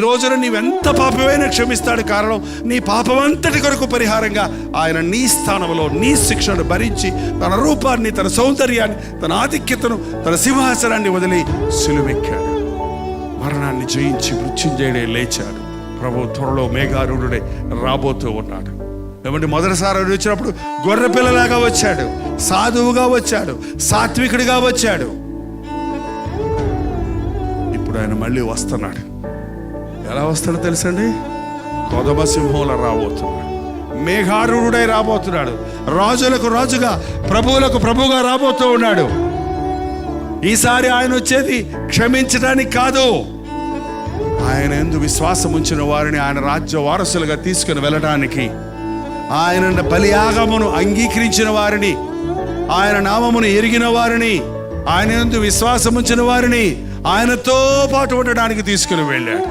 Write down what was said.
ఈ రోజున నీవెంత పాపమైనా క్షమిస్తాడు కారణం నీ పాపమంతటి కొరకు పరిహారంగా ఆయన నీ స్థానంలో నీ శిక్షను భరించి తన రూపాన్ని తన సౌందర్యాన్ని తన ఆధిక్యతను తన సింహాసనాన్ని వదిలి సిలువెక్కాడు. మరణాన్ని జయించి మృత్యుంజయుడే లేచాడు. ప్రభు త్వరలో మేఘారుడే రాబోతూ ఉన్నాడు. ఏమంటే మొదటిసారి వచ్చినప్పుడు గొర్రె పిల్లలాగా వచ్చాడు సాధువుగా వచ్చాడు సాత్వికుడిగా వచ్చాడు. ఇప్పుడు ఆయన మళ్ళీ వస్తున్నాడు. ఎలా వస్తాడో తెలుసండి? కొదమ సింహంలో రాబోతున్నాడు. మేఘారుడై రాబోతున్నాడు. రాజులకు రాజుగా ప్రభువులకు ప్రభుగా రాబోతూ ఉన్నాడు. ఈసారి ఆయన వచ్చేది క్షమించడానికి కాదు. ఆయన ఎందు విశ్వాసం ఉంచిన వారిని ఆయన రాజ్య వారసులుగా తీసుకుని వెళ్ళడానికి ఆయన బలియాగమును అంగీకరించిన వారిని ఆయన నామమును ఎరిగిన వారిని ఆయన ఎందు విశ్వాసం ఉంచిన వారిని ఆయనతో పాటు ఉండడానికి తీసుకుని వెళ్ళాడు.